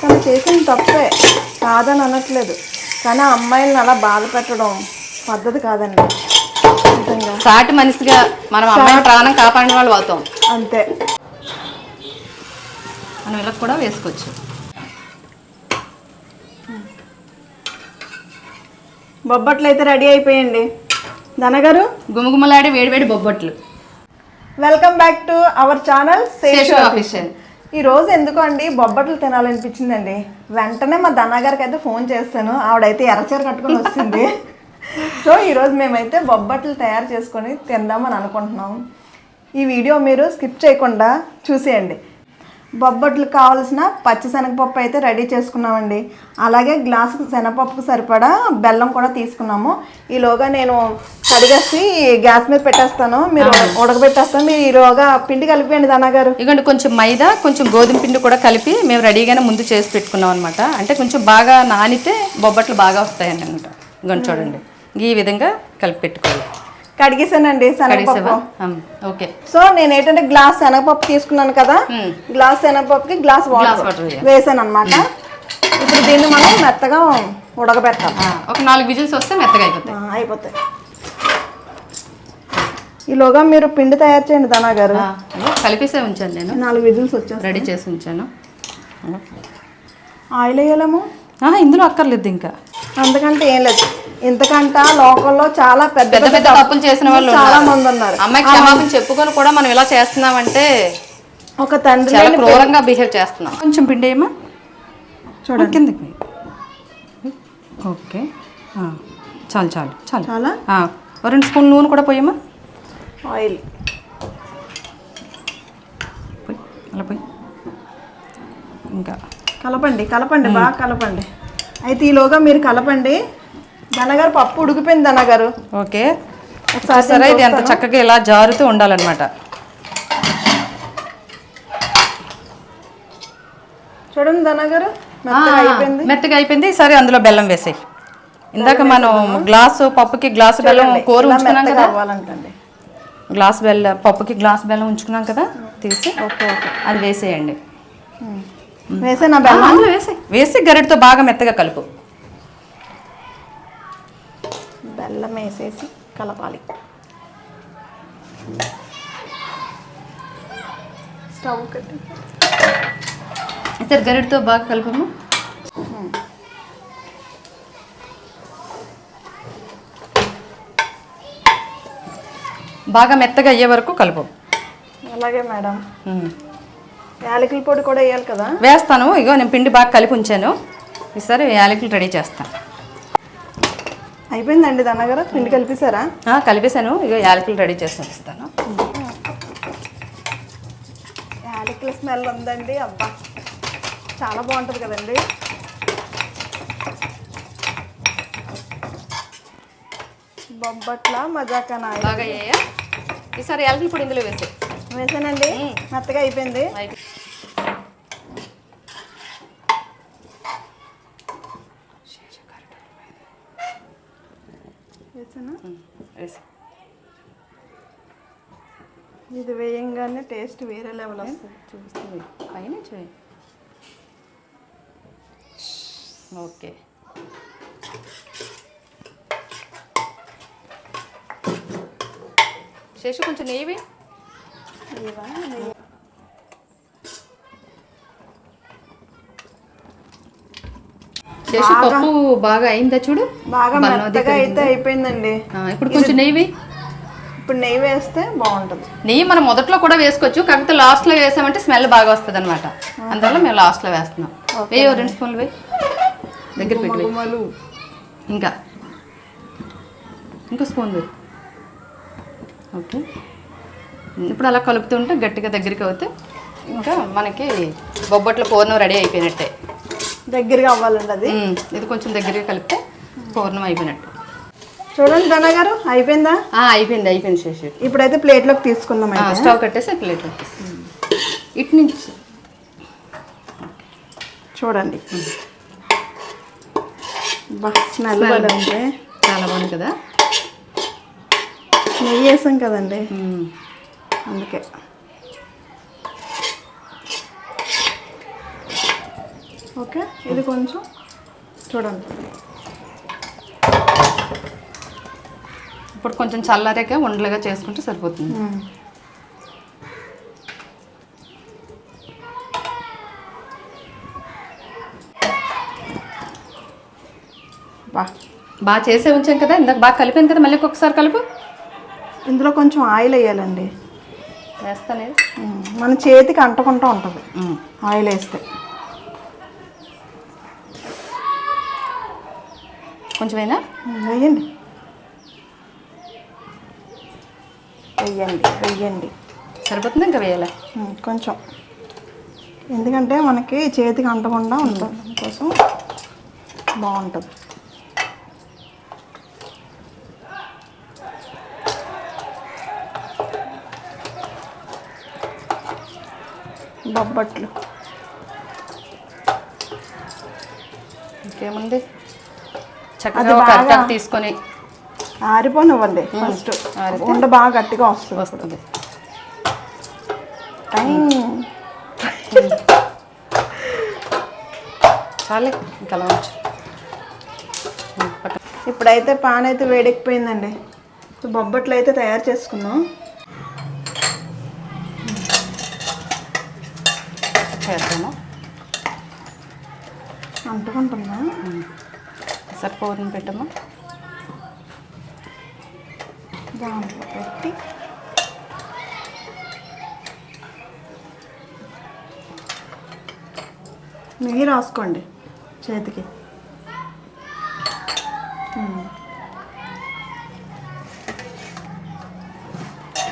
తను చేసిన తప్పే కాదని అనట్లేదు. కానీ ఆ అమ్మాయిలను అలా బాధ పెట్టడం పద్ధతి కాదండి. నిజంగా. సాటి మనిషిగా మనం అమ్మాయి ప్రాణం కాపాడిన వాళ్ళు అవుతాం. అంతే. మనం ఇలా కూడా వేసుకోవచ్చు. బొబ్బట్లు అయితే రెడీ అయిపోయండి. ధనగారు గుమగుమలాడి వేడివేడి bobbatlu. Welcome back to our channel official. ఈ రోజు అండి బొబ్బట్లు తినాలనిపించిందండి? వెంటనే మా దన్నగారికి అయితే ఫోన్ చేస్తాను. ఆవిడైతే ఎర్రచీర కట్టుకొని వచ్చింది. సో ఈరోజు మేమైతే బొబ్బట్లు తయారు చేసుకొని తిందామని అనుకుంటున్నాం. ఈ వీడియో మీరు స్కిప్ చేయకుండా చూసేయండి. బొబ్బట్లు కావాల్సిన పచ్చి శనగపప్పు అయితే రెడీ చేసుకున్నామండి. అలాగే గ్లాసు శనగపప్పుకు సరిపడా బెల్లం కూడా తీసుకున్నాము. ఈలోగా నేను కడిగేసి గ్యాస్ మీద పెట్టేస్తాను. మీరు ఉడకబెట్టేస్తాను. మీరు ఈలోగా పిండి కలిపేయండి దన్నగారు ఇదిగోండి కొంచెం మైదా కొంచెం గోధుమ పిండి కూడా కలిపి మేము రెడీగానే ముందు చేసి పెట్టుకున్నాం అనమాట అంటే కొంచెం బాగా నానితే బొబ్బట్లు బాగా వస్తాయని అనమాట ఇదిగోండి చూడండి. ఈ విధంగా కలిపి పెట్టుకోవాలి. కడిగేసానండి శనగపప్పు. ఓకే. సో నేను ఏంటంటే గ్లాస్ శనగపప్పు తీసుకున్నాను కదా. గ్లాస్ శనగపప్పుకి గ్లాస్ వాటర్. వేసాను అనమాట ఇప్పుడు దీన్ని మనం మెత్తగా ఉడకబెట్టాలి. ఒక నాలుగు విజిల్స్ వస్తే మెత్తగా అయిపోతాయి. అయిపోతాయి. ఈలోగా మీరు పిండి తయారు చేయండి దానా గారు. కలిపేసే ఉంచాను నేను. నాలుగు విజిల్స్ వచ్చేస్తాయి. రెడీ చేసి ఉంచాను. ఆయిల్ వేయాలేమో? ఇందులో అక్కర్లేదు ఇంకా. అంతకంటే ఏం లేదు. ఇంతకంట లోకల్లో చాలా పెద్ద పెద్ద పెద్ద తప్పులు చేసిన వాళ్ళు చాలా ఉన్నారు. మంది ఉన్నారు. అమ్మాయికి క్షమాపణ చెప్పుకొని కూడా మనం ఇలా చేస్తున్నామంటే ఒక తండ్రి చాలా క్రూరంగా బిహేవ్ చేస్తున్నాం. కొంచెం పిండి ఏమా చూడండి. కిందకి ఓకే. ఆ, చాలు చాలు చాలు. చాలా? రెండు స్పూన్ నూనె కూడా పోయమ్మా. ఆయిల్. పోయి అలా పోయి. ఇంకా. కలపండి కలపండి బాగా కలపండి. అయితే ఈలోగా మీరు కలపండి. దనగారు పప్పు ఉడికిపోయింది దనగారు ఓకే. ఒకసారి సరే ఇది అంత చక్కగా ఇలా జారుతూ ఉండాలన్నమాట. చూడండి దనగారు మెత్తగా అయిపోయింది. సరే అందులో బెల్లం వేసేయి. ఇందాక మనం గ్లాసు పప్పుకి గ్లాసు బెల్లం కూర ఉంచుకున్నాం కదా? గ్లాస్ బెల్లం పప్పుకి గ్లాస్ బెల్లం ఉంచుకున్నాం కదా? తీసి ఓకే ఓకే. అది వేసేయండి. వేసే నా బెల్లం? వేసి. వేసి గరిటతో బాగా మెత్తగా కలుపు. బెల్లం వేసేసి కలపాలి. స్టవ్ కట్టి. సరే గరిటతో బాగా కలుపము. బాగా మెత్తగా అయ్యే వరకు కలుపు. అలాగే మేడం. యాలకుల పొడి కూడా వేయాలి కదా? వేస్తాను. ఇగో నేను పిండి బాగా కలిపి ఉంచాను. ఈసారి యాలకులు రెడీ చేస్తాను. అయిపోయిందండి దన్నగారు పిండి కలిపేశారా? కలిపేశాను. ఇగో యాలకులు రెడీ చేసి ఇస్తాను యాలకుల స్మెల్ ఉందండి. అబ్బా చాలా బాగుంటుంది కదండి. బొబ్బట్ల మజాకా నాయ బాగా అయ్యాయా? ఈసారి యాలకుల పొడి ఇందులో వేసే వేసానండి మెత్తగా అయిపోయింది. వేసానా? వేసి. ఇది వేయంగానే టేస్ట్ వేరే లెవెల్ వస్తుంది. చూపిస్తుంది. పైన చూయి. ఓకే. శేషు కొంచెం నెయ్యి ఇవా. శేషు పప్పు బాగా అయిందా చూడు? బాగా మెత్తగా అయితే అయిపోయిందండి. ఇప్పుడు కొంచెం నెయ్యి. ఇప్పుడు నెయ్యి వేస్తే బాగుంటుంది. నెయ్యి మనం మొదట్లో కూడా వేసుకోవచ్చు కాకపోతే లాస్ట్లో వేసామంటే స్మెల్ బాగా వస్తుంది అనమాట అందువల్ల మేము లాస్ట్లో వేస్తున్నాం. వేయి రెండు స్పూన్లు వేయి. దగ్గర పెట్టి ఇంకా. ఇంకో స్పూన్ వేయి. ఓకే. ఇప్పుడు అలా కలుపుతుంటే గట్టిగా దగ్గరికి అవుతే ఇంకా మనకి బొబ్బట్ల పూర్ణం రెడీ అయిపోయినట్టే. దగ్గరగా అవ్వాలండి అది? ఇది కొంచెం దగ్గరగా కలిపితే పూర్ణం అయిపోయినట్టు. చూడండి దన్నగారు అయిపోయిందా? ఆ, అయిపోయింది అయిపోయింది శేషి. ఇప్పుడైతే ప్లేట్లోకి తీసుకుందాం స్టవ్ కట్టేసి ప్లేట్ పెట్టేసి ఇటు నుంచి. చూడండి. స్మెల్ చాలా బాగుంది కదా? నెయ్యి వేసాం కదండి. అందుకే. ఓకే ఇది కొంచెం చూడండి. ఇప్పుడు కొంచెం చల్లారాక ఉండలుగా చేసుకుంటే సరిపోతుంది. బా. బాగా చేసే ఉంచాం కదా ఇందాక బాగా కలిపాను కదా మళ్ళీ ఒకసారి కలుపు. ఇందులో కొంచెం ఆయిల్ వేయాలండి. మన చేతికి అంటకుండా ఉంటుంది. ఆయిల్ వేస్తే. కొంచెమైనా. వేయండి. వెయ్యండి వెయ్యండి సరిపోతుంది ఇంకా వేయాలి. కొంచెం. ఎందుకంటే మనకి చేతికి అంటకుండా ఉంటుంది. అందుకోసం బాగుంటుంది. బొబ్బట్లు. ఇంకేముంది? చక్కగా ఒక తీసుకొని ఆరిపోనివ్వండి ఫస్ట్? ఉండ బాగా గట్టిగా వస్తుంది వస్తుంది. టైం. చాలే ఇంకా ఉంచు. ఇప్పుడైతే పాన్ అయితే వేడెక్కిపోయిందండి. బొబ్బట్లు అయితే తయారు చేసుకున్నాం. చేద్దాము. అంటుకుంటున్నా. సరిపోతుంది పెట్టమ్మా దాంట్లో పెట్టి. నెయ్యి రాసుకోండి చేతికి.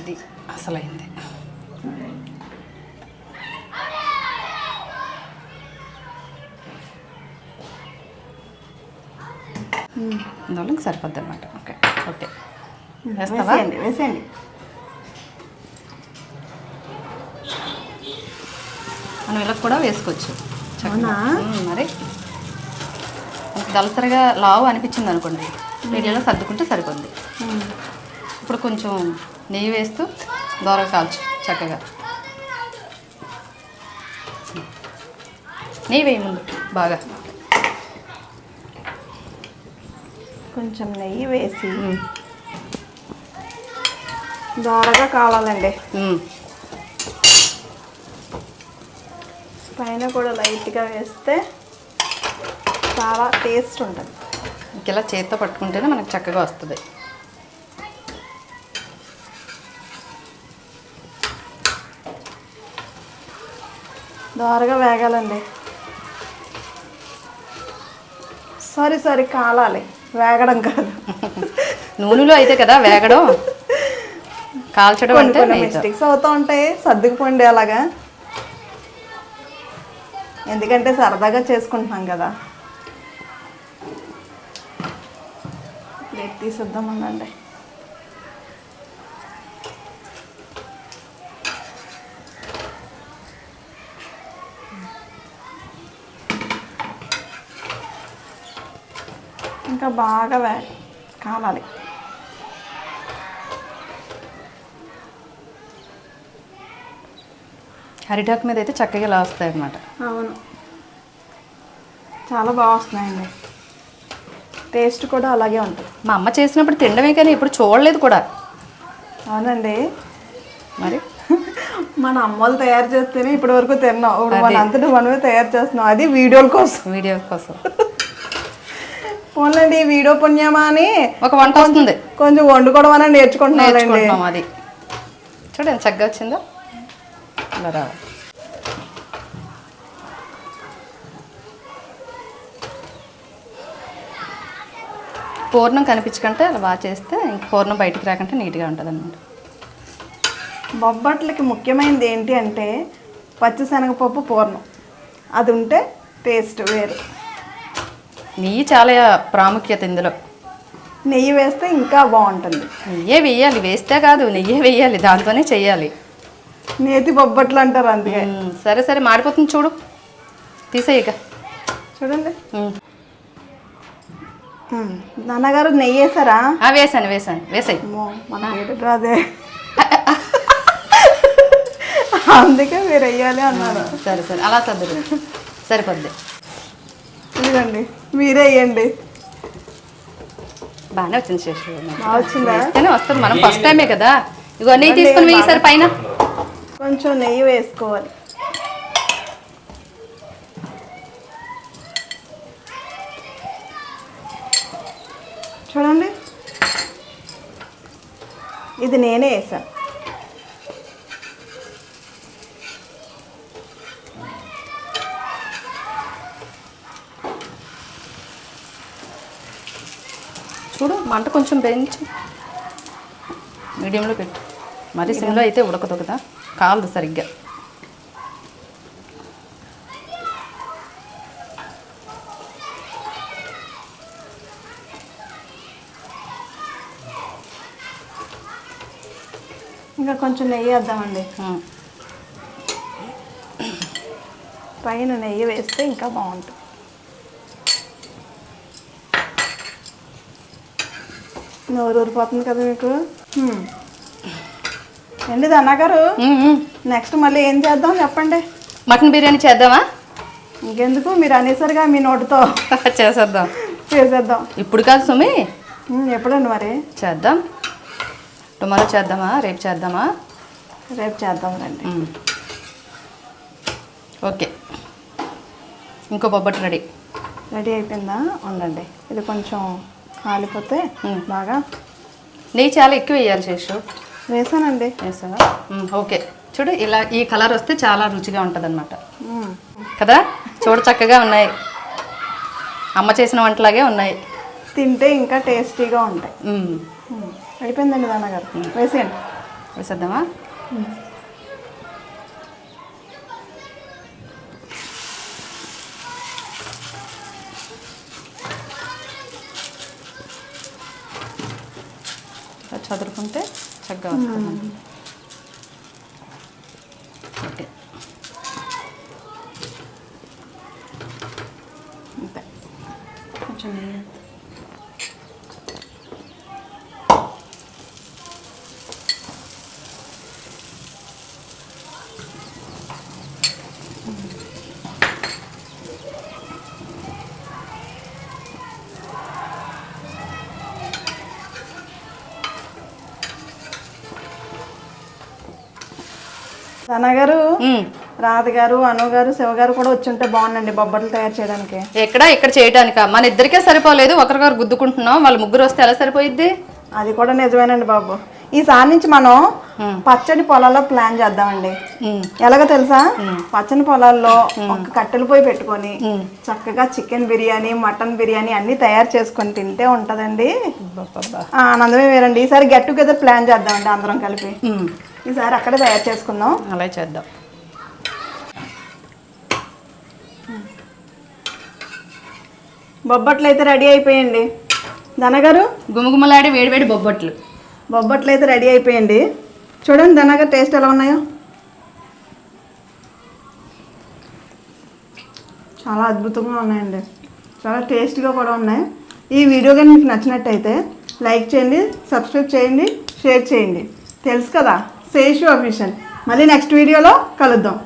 ఇది అసలైంది. అందువల్ల సరిపోద్ది అనమాట ఓకే. ఓకే. వేస్తావా? వేసేయండి మనం ఇలా కూడా వేసుకోవచ్చు. మరి. దళసరిగా లావు అనిపించింది అనుకోండి ఇలా సర్దుకుంటే సరిపోద్ది. ఇప్పుడు కొంచెం నెయ్యి వేస్తూ దోరగా కాల్చు చక్కగా. నెయ్యి వేయి ముందు బాగా. కొంచెం నెయ్యి వేసి దోరగా కావాలండి. పైన కూడా లైట్గా వేస్తే చాలా టేస్ట్ ఉంటుంది. ఇంక ఇలా చేత్తో పట్టుకుంటేనే మనకు చక్కగా వస్తుంది. దోరగా వేగాలండి. Sorry sorry కాలాలి. వేగడం కాదు. నూనెలో అయితే కదా వేగడం? కాల్చడం అంటే. మిస్టేక్స్ అవుతూ ఉంటాయి సర్దుకుపోండి అలాగా. ఎందుకంటే సరదాగా చేసుకుంటున్నాం కదా. ప్లేట్ తీసిద్దామనండి ఇంకా బాగా వే కాలాలి. అరిటాకు మీద అయితే చక్కగా ఇలా వస్తాయి అన్నమాట అవును. చాలా బాగా వస్తున్నాయండి. టేస్ట్ కూడా అలాగే ఉంటుంది. మా అమ్మ చేసినప్పుడు తినడమే కానీ ఇప్పుడు చూడలేదు కూడా. అవునండి. మరి? మన అమ్మలు తయారు చేస్తేనే ఇప్పటి వరకు తిన్నాం. ఇప్పుడు మన. అంతటా మనమే తయారు చేస్తున్నాం. అది వీడియోల కోసం. వీడియో కోసం. పోన్లేండి ఈ వీడియో పుణ్యమా అని ఒక వంట వస్తుంది. కొంచెం వండుకోవడం అని నేర్చుకుంటున్నాం అది. చూడండి చక్కగా వచ్చిందో? రావాలి పూర్ణం కనిపించకంటే అలా బాగా చేస్తే ఇంక పూర్ణం బయటికి రాకంటే నీట్గా ఉంటుంది అనమాట బొబ్బట్లకి ముఖ్యమైనది ఏంటి అంటే పచ్చిశనగపప్పు పూర్ణం. అది ఉంటే టేస్ట్ వేరు. నెయ్యి చాలా ప్రాముఖ్యత ఇందులో. నెయ్యి వేస్తే ఇంకా బాగుంటుంది. నెయ్యే వేయాలి వేస్తే కాదు నెయ్యే వేయాలి దాంతోనే చెయ్యాలి నేతి బొబ్బట్లు అంటారు అందుకే. సరే సరే మాడిపోతుంది చూడు. తీసేయక. చూడండి. నాన్నగారు నెయ్యి వేసారా? వేసాను వేసాను వేసాయి. రాదే. అందుకే మీరు వెయ్యాలి అన్నారు. సరే సరే అలా సర్దుడు. సరిపోద్ది. ఇదిగోండి మీరే వేయండి బాగానే వచ్చింది శేషు. బాగా వచ్చిందా? వస్తుంది మనం ఫస్ట్ టైమే కదా. ఇగో నెయ్యి తీసుకుని వెయ్యి ఈసారి పైన. కొంచెం నెయ్యి వేసుకోవాలి. చూడండి. ఇది నేనే వేసాను చూడు మంట కొంచెం పెంచు మీడియంలో పెట్టు. మరి సిమ్లో అయితే ఉడకదు కదా కాలదు సరిగ్గా. ఇంకా కొంచెం నెయ్యి వేద్దామండి. పైన నెయ్యి వేస్తే ఇంకా బాగుంటుంది. నోరు ఊరిపోతుంది కదా మీకు. ఏంటి అన్నగారు. నెక్స్ట్ మళ్ళీ ఏం చేద్దాం చెప్పండి. మటన్ బిర్యానీ చేద్దామా? ఇంకెందుకు? మీరు అనేసరిగా మీ నోటితో చేసేద్దాం. చేసేద్దాం. ఇప్పుడు కాదు సుమి. ఎప్పుడండి మరి? చేద్దాం. టుమారో చేద్దామా? రేపు చేద్దామా? రేపు చేద్దాం రండి. ఓకే. ఇంకో బొబ్బట్ రెడీ. రెడీ అయిపోయిందా? ఉండండి. ఇది కొంచెం కాలిపోతే. బాగా నెయ్యి చాలా ఎక్కువ వేయాలి శేషు. వేసానండి. వేసావా? ఉమ్, ఓకే. చూడు ఇలా ఈ కలర్ వస్తే చాలా రుచిగా ఉంటుంది హ్మ్. కదా? చూడ చక్కగా ఉన్నాయి. అమ్మ చేసిన వంటలాగే ఉన్నాయి. తింటే ఇంకా టేస్టీగా ఉంటాయి. అయిపోయిందండి నాన్నగారు. వేసేయండి. వేసేద్దామా? చదువుకుంటే చక్కగా వస్తుంది ఓకే అంతే కొంచెం నెయ్యి. ధన గారు ఉమ్. రాధ గారు అను గారు శివ గారు కూడా వచ్చి ఉంటే బాగుండండి బొబ్బట్లు తయారు చేయడానికి. ఎక్కడ ఇక్కడ చేయటానికా? మన ఇద్దరికే సరిపోలేదు ఒకరికొకరు గుద్దుకుంటున్నాం వాళ్ళు ముగ్గురు వస్తే ఎలా సరిపోయిద్ది? అది కూడా నిజమేనండి బాబు. ఈసారి నుంచి మనం పచ్చడి పొలాల్లో ప్లాన్ చేద్దామండి. ఎలాగో తెలుసా? పచ్చని పొలాల్లో ఒక కట్టెలు పోయి పెట్టుకొని చక్కగా చికెన్ బిర్యానీ మటన్ బిర్యానీ అన్ని తయారు చేసుకొని తింటే ఉంటదండి. ఆనందమే వేరండి. ఈసారి గెట్ టుగెదర్ ప్లాన్ చేద్దామండి అందరం కలిపి. ఈసారి అక్కడే తయారు చేసుకుందాం. అలాగే చేద్దాం. బొబ్బట్లు అయితే రెడీ అయిపోయండి. ధనగారు? గుమగుమలాడి వేడివేడి బొబ్బట్లు. బొబ్బట్లు అయితే రెడీ అయిపోయండి. చూడండి ధనగారు టేస్ట్ ఎలా ఉన్నాయో. చాలా అద్భుతంగా ఉన్నాయండి. చాలా టేస్ట్గా కూడా ఉన్నాయి. ఈ వీడియో కానీ మీకు నచ్చినట్టయితే లైక్ చేయండి సబ్స్క్రైబ్ చేయండి షేర్ చేయండి. తెలుసు కదా? శేషు అఫీషియల్ మళ్ళీ నెక్స్ట్ వీడియోలో కలుద్దాం.